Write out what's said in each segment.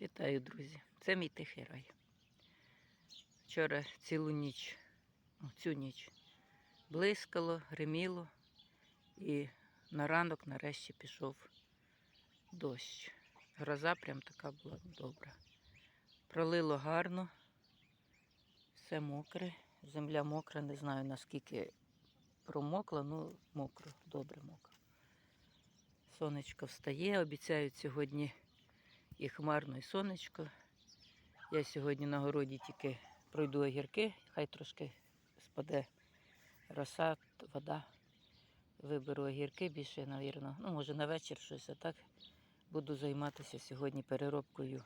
Вітаю, друзі! Це мій тихий рай. Вчора цілу ніч, ну, цю ніч блискало, гриміло, і на ранок нарешті пішов дощ. Гроза прям така була добра. Пролило гарно, все мокре, земля мокра, не знаю наскільки промокла, ну мокро, добре мокро. Сонечко встає, обіцяють сьогодні і хмарно, і сонечко. Я сьогодні на городі тільки пройду огірки, хай трошки спаде роса, вода. Виберу огірки більше, навірно. Ну, може, на вечір щось, а так буду займатися сьогодні переробкою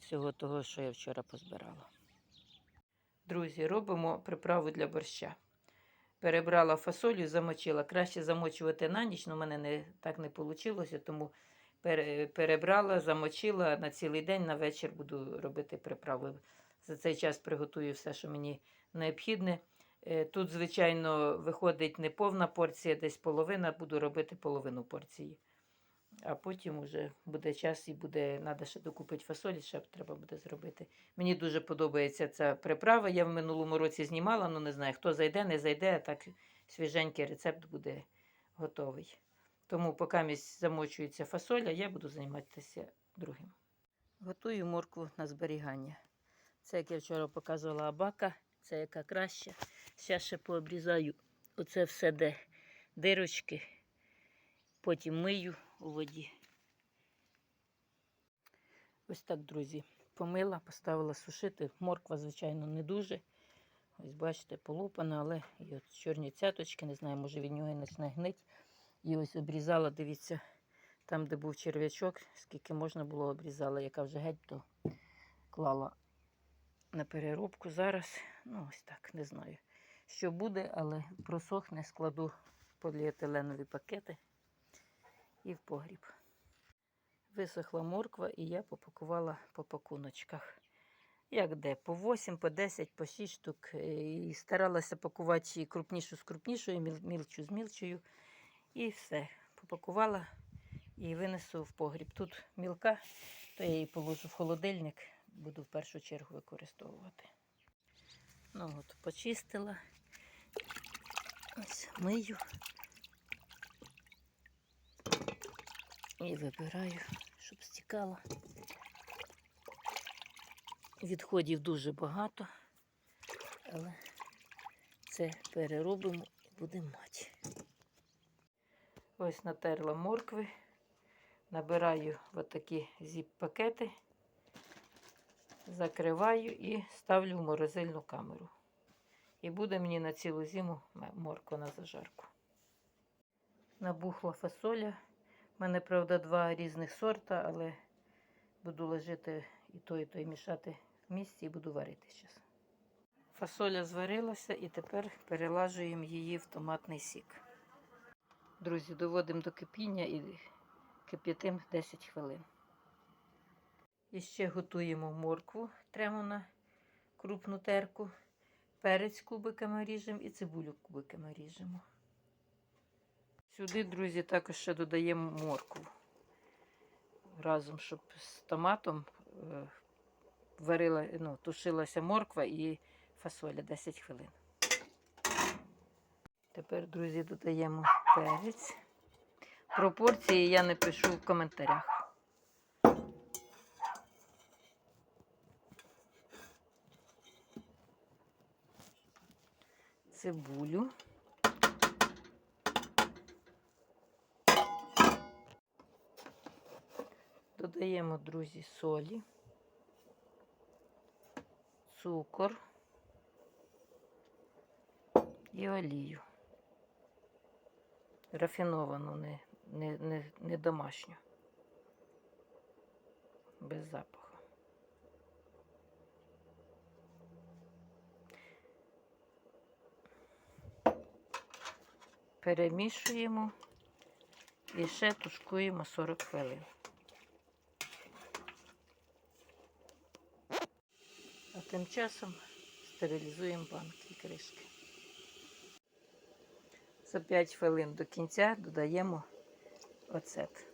всього того, що я вчора позбирала. Друзі, робимо приправу для борща. Перебрала фасолю, замочила. Краще замочувати на ніч, але в мене не, так не вийшло, тому перебрала, замочила на цілий день, на вечір буду робити приправи. За цей час приготую все, що мені необхідне. Е, Тут, звичайно, виходить не повна порція, десь половина, буду робити половину порції. А потім вже буде час і буде, треба ще докупити фасолі, ще треба буде зробити. Мені дуже подобається ця приправа. Я в минулому році знімала, ну не знаю, хто зайде, не зайде, а так свіженький рецепт буде готовий. Тому поки місць замочується фасоля, я буду займатися другим. Готую моркву на зберігання. Це, як я вчора показувала абака, це яка краща. Зараз ще пообрізаю оце все, де дирочки, потім мию у воді. Ось так, друзі, помила, поставила сушити. Морква, звичайно, не дуже. Ось бачите, полупана, але от чорні цяточки, не знаю, може від нього і почне гнить. І ось обрізала, дивіться, там, де був черв'ячок, скільки можна було обрізала, яка вже геть то клала на переробку. Зараз, ну ось так, не знаю, що буде, але просохне, складу поліетиленові пакети і в погріб. Висохла морква і я попакувала по пакуночках. Як де? По 8, по 10, по 6 штук. Е, І старалася пакувати крупнішу з крупнішою, міл- мілчу з мілчою. І все. Попакувала і винесу в погріб. Тут мілка, то я її положу в холодильник, буду в першу чергу використовувати. Ну от, почистила. Ось мию. І вибираю, щоб стікало. Відходів дуже багато, але це переробимо і будемо мати. Ось натерла моркви, набираю отакі зіп-пакети, закриваю і ставлю в морозильну камеру. І буде мені на цілу зиму морква на зажарку. Набухла фасоля. У мене, правда, два різних сорта, але буду ложити і той, і той мішати в місці і буду варити зараз. Фасоля зварилася і тепер перелажуємо її в томатний сік. Друзі, доводимо до кипіння і кип'ятим 10 хвилин. І ще готуємо моркву, тремо на крупну терку, перець кубиками ріжемо і цибулю кубиками ріжемо. Сюди, друзі, також ще додаємо моркву. Разом, щоб з томатом е, варила, ну, тушилася морква і фасоля 10 хвилин. Тепер, друзі, додаємо перець. Пропорції я не пишу в коментарях. Цибулю. Додаємо, друзі, солі, цукор і олію. Рафіновану, не, не, не, не домашню. Без запаху. Перемішуємо і ще тушкуємо 40 хвилин. А тим часом стерилізуємо банки і кришки. За 5 хвилин до кінця додаємо оцет.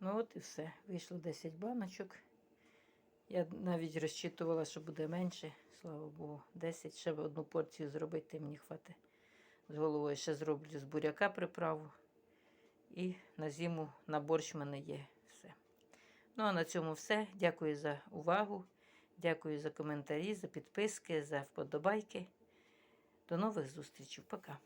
Ну от і все. Вийшло 10 баночок. Я навіть розчитувала, що буде менше. Слава Богу, 10. Ще одну порцію зробити мені хватить. З головою ще зроблю з буряка приправу. І на зиму на борщ в мене є все. Ну а на цьому все. Дякую за увагу. Дякую за коментарі, за підписки, за вподобайки. До нових зустрічей. Пока.